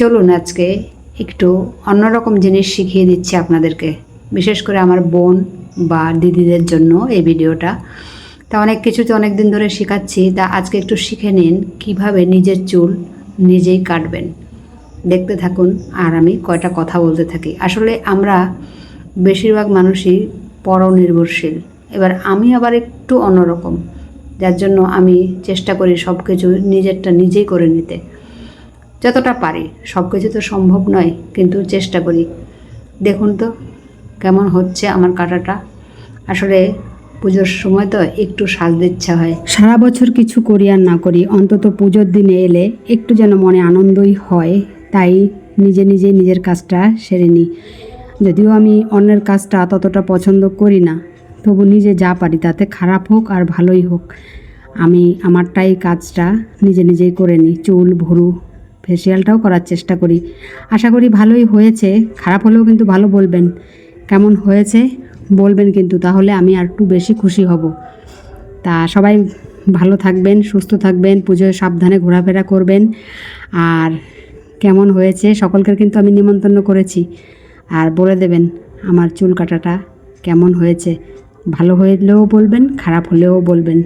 চলুন আজকে একটু অন্যরকম জিনিস শিখিয়ে দিচ্ছি আপনাদেরকে। বিশেষ করে আমার বোন বা দিদিদের জন্য এই ভিডিওটা। তা অনেক কিছু তো অনেক দিন ধরে শেখাচ্ছি। তা আজকে একটু শিখে নিন কীভাবে নিজের চুল নিজেই কাটবেন। দেখতে থাকুন আর আমি কয়টা কথা বলতে থাকি। আসলে আমরা বেশিরভাগ মানুষই পরনির্ভরশীল। এবার আমি আবার একটু অন্যরকম যার জন্য আমি চেষ্টা করি সব কিছু নিজেরটা নিজেই করে নিতে। যতটা পারি, সব কিছু তো সম্ভব নয়, কিন্তু চেষ্টা করি। দেখুন তো কেমন হচ্ছে আমার কাটাটা। আসলে পুজোর সময় তো একটু সাজতে ইচ্ছা হয়। সারা বছর কিছু করি আর না করি, অন্তত পুজোর দিনে এলে একটু যেন মনে আনন্দই হয়, তাই নিজে নিজে নিজের কাজটা সেরে নিই। যদিও আমি অন্যের কাজটা ততটা পছন্দ করি না, তবু নিজে যা পারি তাতে খারাপ হোক আর ভালোই হোক। আমি আমারটাই কাজটা নিজে নিজেই করে নিই, চুল, ভুরু ফেসিয়ালটাও করার চেষ্টা করি। আশা করি ভালোই হয়েছে। খারাপ হলেও কিন্তু ভালো বলবেন। কেমন হয়েছে বলবেন কিন্তু, তাহলে আমি আর একটু বেশি খুশি হব। তা সবাই ভালো থাকবেন, সুস্থ থাকবেন, পুজোয় সাবধানে ঘোরাফেরা করবেন। আর কেমন হয়েছে সকলকে কিন্তু আমি নিমন্ত্রণ করেছি। আর বলে দেবেন, আমার চুল কাটাটা কেমন হয়েছে। ভালো হলেও বলবেন, খারাপ হলেও বলবেন।